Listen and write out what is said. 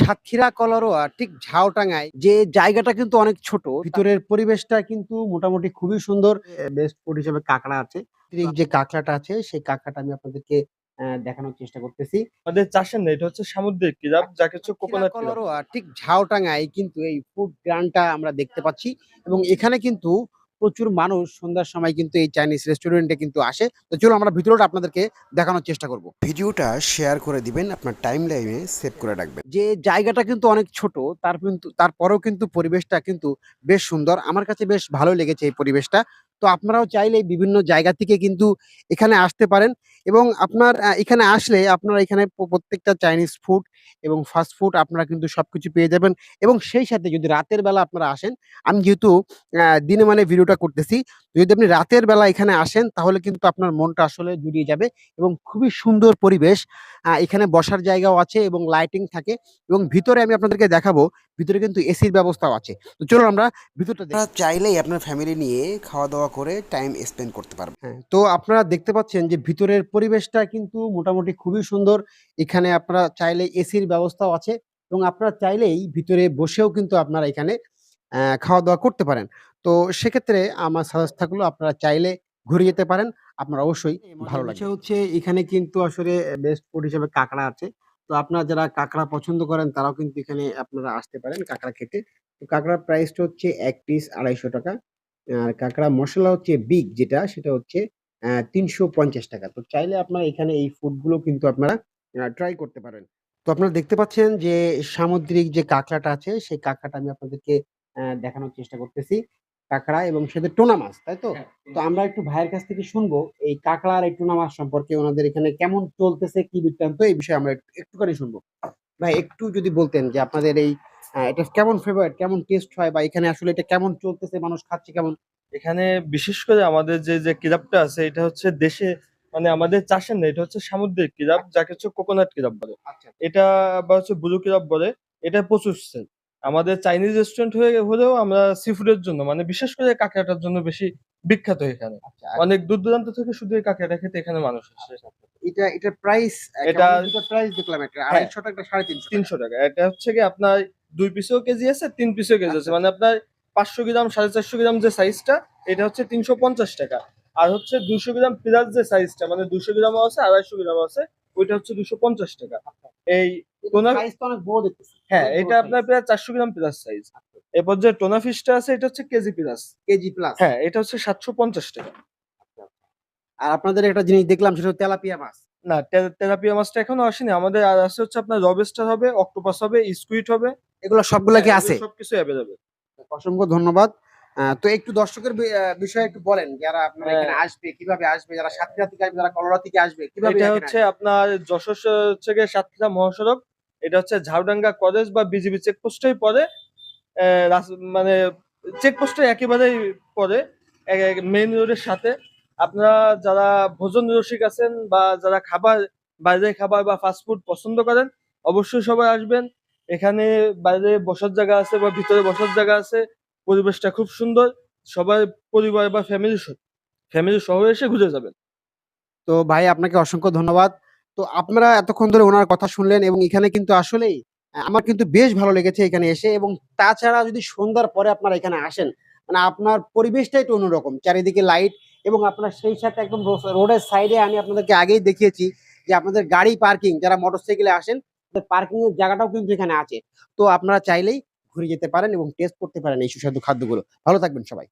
সাতক্ষীরা কলারোয়া ঠিক ঝাউটাঙ্গায় যে জায়গাটা কিন্তু অনেক ছোট ভিতরের পরিবেশটা কিন্তু মোটামুটি খুবই সুন্দর। বেস্ট ফুড হিসেবে কাঁকড়া আছে। যে কাঁকড়াটা আছে সেই কাঁকড়াটা আমি আপনাদেরকে দেখানোর চেষ্টা করতেছি। আমাদের চাষের না এটা হচ্ছে সামুদ্রিক কিরাপ যাকে হচ্ছে কোকোনাট ঠিক ঝাউটাঙ্গায় কিন্তু এই ফুড গ্রানটা আমরা দেখতে পাচ্ছি। এবং এখানে কিন্তু প্রচুর মানুষ সন্ধ্যার সময় কিন্তু এই চাইনিজ রেস্টুরেন্টে কিন্তু আসে। তো চলো আমরা ভিডিওটা আপনাদেরকে দেখানোর চেষ্টা করব। ভিডিওটা শেয়ার করে দিবেন আপনার টাইম লাইনে সেভ করে রাখবেন। যে জায়গাটা কিন্তু অনেক ছোট তার কিন্তু তারপরেও কিন্তু পরিবেশটা কিন্তু বেশ সুন্দর। আমার কাছে বেশ ভালো লেগেছে এই পরিবেশটা। তো আপনারাও চাইলে বিভিন্ন জায়গা থেকে কিন্তু এখানে আসতে পারেন এবং আপনার এখানে আসলে আপনারা এখানে প্রত্যেকটা চাইনিজ ফুড এবং ফাস্ট ফুড আপনারা কিন্তু সব কিছু পেয়ে যাবেন এবং সেই সাথে যদি রাতের বেলা আপনারা আসেন, আমি যেহেতু দিনে মানে ভিডিওটা করতেছি যদি আপনি রাতের বেলা এখানে আসেন তাহলে কিন্তু আপনার মনটা আসলে জুড়িয়ে যাবে এবং খুবই সুন্দর পরিবেশ এখানে বসার জায়গাও আছে এবং লাইটিং থাকে এবং ভিতরে আমি আপনাদেরকে দেখাবো, ভিতরে কিন্তু এসির ব্যবস্থাও আছে। তো চলুন আমরা ভিতরটা চাইলেই আপনার ফ্যামিলি নিয়ে খাওয়া দাওয়া করে টাইম স্পেন্ড করতে পারবেন হ্যাঁ, তো আপনারা দেখতে পাচ্ছেন যে ভিতরের পরিবেশটা কিন্তু মোটামুটি খুবই সুন্দর। এখানে আপনারা চাইলে এসির ব্যবস্থাও আছে এবং আপনারা চাইলেই ভিতরে বসেও কিন্তু আপনারা এখানে আহ, খাওয়া দাওয়া করতে পারেন। তো সেক্ষেত্রে আমার সাজেস্ট থাকল আপনারা চাইলে ঘুরে যেতে পারেন। আপনার অবশ্যই ভালো লাগবে। হচ্ছে এখানে কিন্তু আসলে বেস্ট ফুড হিসেবে কাঁকড়া আছে। তো আপনারা যারা কাঁকড়া পছন্দ করেন তারাও কিন্তু এখানে আপনারা আসতে পারেন কাঁকড়া খেতে। তো কাঁকড়ার প্রাইসটা হচ্ছে এক পিস আড়াইশো টাকা। আর কাঁকড়া মশলা হচ্ছে বিগ যেটা সেটা হচ্ছে তিনশো পঞ্চাশ টাকা। তো চাইলে আপনারা এখানে এই ফুডগুলো কিন্তু আপনারা ট্রাই করতে পারেন। তো আপনারা দেখতে পাচ্ছেন যে সামুদ্রিক যে কাঁকড়াটা আছে সেই কাঁকড়াটা আমি আপনাদেরকে দেখানোর চেষ্টা করতেছি। কাঁকড়া এবং সাথে টোনা মাছ তাই তো? তো আমরা একটু ভাইয়ের কাছ থেকে শুনব এই কাঁকড়া আর এই টোনা মাছ সম্পর্কে ওনাদের এখানে কেমন চলতেছে কি বৃত্তান্ত এই বিষয়ে আমরা একটু- একটুখানি শুনব। ভাই একটু যদি বলতেন যে আপনাদের এই এটা কেমন ফেভারিট কেমন টেস্ট হয়? বা এখানে আসলে এটা কেমন চলতেছে? মানুষ খাচ্ছে কেমন? এখানে বিশেষ করে আমাদের যে যে কিরাপটা আছে এটা হচ্ছে দেশে মানে আমাদের চাষের না এটা হচ্ছে সামুদ্রিক কিরাপ যাকে হচ্ছে কোকোনাট কিরাপ বলে। আচ্ছা। এটা বা হচ্ছে ব্লু কিরাপ বলে এটা প্রচুর সেল আমাদের চাইনিজ রেস্টুরেন্ট হয়ে হলেও আমরা সি ফুডের জন্য মানে বিশেষ করে কাঁকড়াটার জন্য বেশি বিখ্যাত এখানে। আচ্ছা অনেক দূর দূরান্ত থেকে শুধু এই কাঁকড়াটা খেতে এখানে মানুষ আসে। এটা এটার প্রাইস এটা এটা- প্রাইস দেখলাম একটা আড়াইশো টাকা সাড়ে তিনশো তিনশো টাকা। এটা হচ্ছে কি আপনার দুই পিসেও কেজি আছে তিন পিসেও কেজি আছে। আচ্ছা। মানে আপনার পাঁচশো গ্রাম সাড়ে চারশো গ্রাম যে সাইজটা এটা হচ্ছে তিনশো পঞ্চাশ টাকা। আর হচ্ছে দুশো গ্রাম প্লাস যে সাইজটা মানে দুশো গ্রামও আছে আড়াইশো গ্রামও আছে ওইটা হচ্ছে দুশো পঞ্চাশ টাকা। এই টোনা হ্যাঁ এটা আপনার প্রায় চারশো গ্রাম প্লাস সাইজ এরপর যে টোনা ফিশটা আছে এটা হচ্ছে কেজি প্লাস কেজি প্লাস হ্যাঁ এটা হচ্ছে সাতশো পঞ্চাশ টাকা। আর আপনাদের একটা জিনিস দেখলাম সেটা হচ্ছে তেলাপিয়া মাছ। না তেলাপিয়া মাছটা এখনও আসেনি। আমাদের আর আছে হচ্ছে আপনার রবেস্টার হবে অক্টোপাস হবে স্কুইট হবে। এগুলো সবগুলা কি হ্যাঁ, আছে? সবকিছু অ্যাভেলেবেল অসংখ্য ধন্যবাদ। তো একটু দর্শকের বিষয়ে একটু বলেন যারা আপনারা হ্যাঁ। এখানে আসবে কীভাবে আসবে যারা সাতক্ষীরা থেকে আসবে যারা কলরা থেকে আসবে কীভাবে এটা হচ্ছে আপনার যশোর গিয়ে সাতক্ষীরা মহাসড়ক এটা হচ্ছে ঝাউডাঙ্গা কলেজ বা বিজিবি চেকপোস্টেই পড়ে মানে চেকপোস্টে একেবারেই পড়ে মেইন রোডের সাথে। আপনারা যারা ভোজন রসিক আছেন বা যারা খাবার বাইরে খাবার বা ফাস্টফুড পছন্দ করেন অবশ্যই সবাই আসবেন। এখানে বাইরে বসার জায়গা আছে বা ভিতরে বসার জায়গা আছে। পরিবেশটা খুব সুন্দর। সবাই পরিবার বা ফ্যামিলি ফ্যামিলি সহ এসে ঘুরে যাবেন। তো ভাই, আপনাকে অসংখ্য ধন্যবাদ। তো আপনারা এতক্ষণ ধরে ওনার কথা শুনলেন এবং এখানে কিন্তু আসলেই আমার কিন্তু বেশ ভালো লেগেছে এখানে এসে এবং তাছাড়া যদি সন্ধ্যার পরে আপনারা এখানে আসেন মানে আপনার পরিবেশটাই একটু অন্যরকম। চারিদিকে লাইট এবং আপনার সেই সাথে একদম রোডের সাইডে আমি আপনাদেরকে আগেই দেখিয়েছি যে আপনাদের গাড়ি পার্কিং যারা মোটরসাইকেলে আসেন পার্কিং এর জায়গাটাও কিন্তু এখানে আছে। তো আপনারা চাইলেই ঘুরে যেতে পারেন এবং টেস্ট করতে পারেন এই সুস্বাদু খাদ্যগুলো। ভালো থাকবেন সবাই।